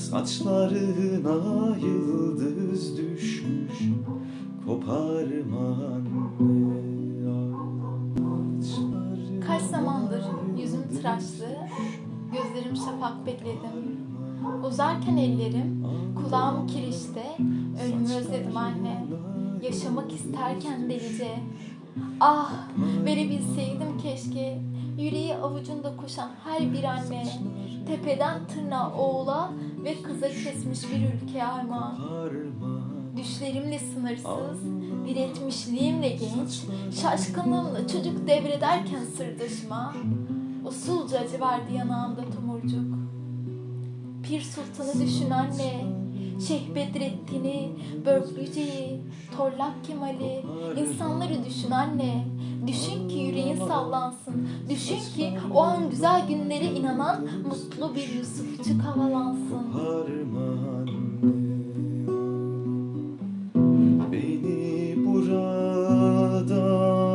Saçlarına yıldız düşmüş Koparma anne Kaç zamandır yüzüm tıraşlı, gözlerim şafak bekledim. Uzarken ellerim, kulağım kirişte, ölümü özledim anne. Yaşamak isterken delice. Ah, verebilseydim keşke. Yüreği avucunda koşan her bir anne. Tepeden tırnağa oğula ve kıza kesmiş bir ülke armağan. Düşlerimle sınırsız, diretmişliğimle genç, şaşkınlığımla çocuk devrederken sırdaşıma, usulca acı verdi yanağımda tomurcuk. Pir Sultan'ı düşün anne, Şeyh Bedrettin'i, Börklüce'yi, Torlak Kemal'i, insanları düşün anne. Düşün ki yüreğin sallansın. Düşün ki o an güzel günlere inanan mutlu bir Yusufçuk havalansın. Beni burada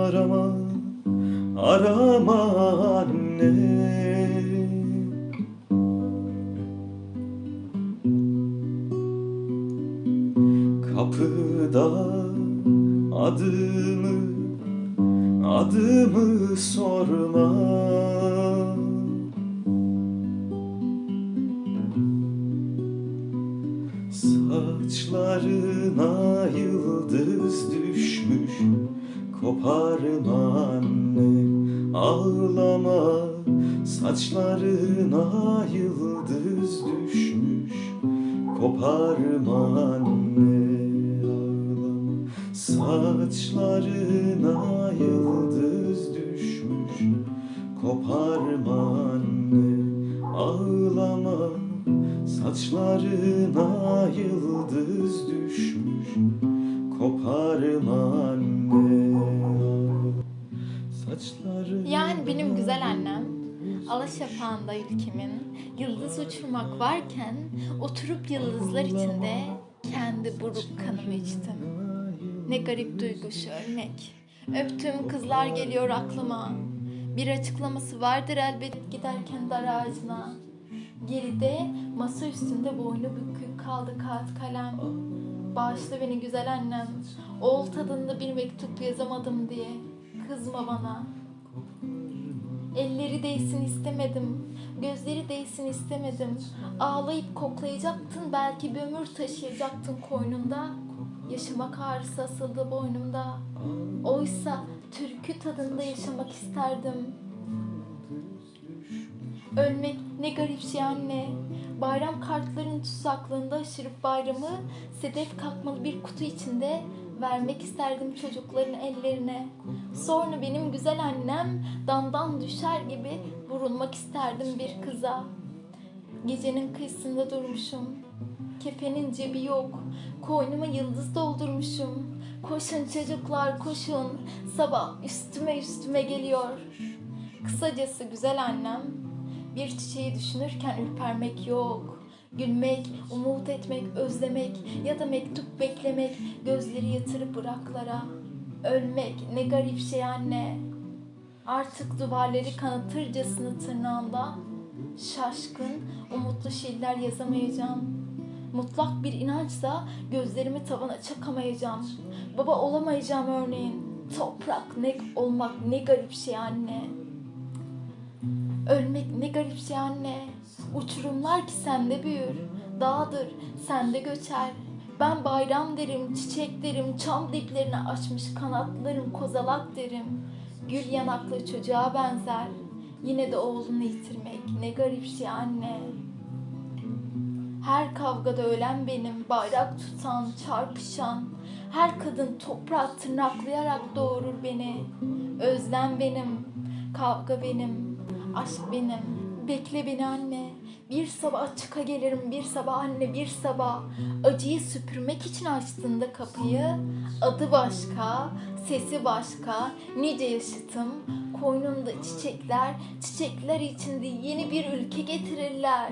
arama Arama anne Kapıda adımı Adımı sorma. Saçlarına yıldız düşmüş Koparma anne ağlama. Saçlarına yıldız düşmüş Koparma anne Saçlarına yıldız düşmüş. Koparma anne ağlama. Saçlarına yıldız düşmüş. Koparma anne Saçlarına Yani benim güzel annem Alaşafağında ülkemin yıldız uçurmak varken oturup yıldızlar içinde kendi buruk kanımı içtim. Ne garip duygu şu ölmek. Öptüğüm kızlar geliyor aklıma. Bir açıklaması vardır elbet giderken dar ağacına. Geride masa üstünde boynu bükük kaldı kağıt kalem. Bağışla beni güzel annem. Oğul tadında bir mektup yazamadım diye. Kızma bana. Elleri değsin istemedim. Gözleri değsin istemedim. Ağlayıp koklayacaktın belki bir ömür taşıyacaktın koynunda. Yaşamak ağrısı asıldı boynumda. Oysa türkü tadında yaşamak isterdim. Ölmek ne garip şey anne. Bayram kartlarının tuzaklığında aşırıp bayramı sedef kalkmalı bir kutu içinde vermek isterdim çocukların ellerine. Sonra benim güzel annem damdan düşer gibi vurulmak isterdim bir kıza. Gecenin kıyısında durmuşum. Kefenin cebi yok. Koynuma yıldız doldurmuşum. Koşun çocuklar koşun. Sabah üstüme üstüme geliyor. Kısacası güzel annem bir çiçeği düşünürken ürpermek yok. Gülmek, umut etmek, özlemek ya da mektup beklemek, gözleri yatırıp bıraklara. Ölmek ne garip şey anne. Artık duvarları kanatırcasını tırnağımda şaşkın, umutlu şiirler yazamayacağım. Mutlak bir inançsa gözlerimi tavana çakamayacağım. Baba olamayacağım örneğin. Toprak ne olmak ne garip şey anne. Ölmek ne garip şey anne. Uçurumlar ki sende büyür. Dağdır, sende göçer. Ben bayram derim, çiçek derim, çam diplerini açmış kanatlarım kozalak derim. Gül yanaklı çocuğa benzer. Yine de oğlunu yitirmek ne garip şey anne. Her kavgada ölen benim, bayrak tutan, çarpışan. Her kadın toprağı tırnaklayarak doğurur beni. Özlem benim, kavga benim, aşk benim. Bekle beni anne. Bir sabah çıka gelirim, bir sabah anne, bir sabah. Acıyı süpürmek için açtığında kapıyı. Adı başka, sesi başka, nice yaşıtım. Koynunda çiçekler, çiçekler içinde yeni bir ülke getirirler.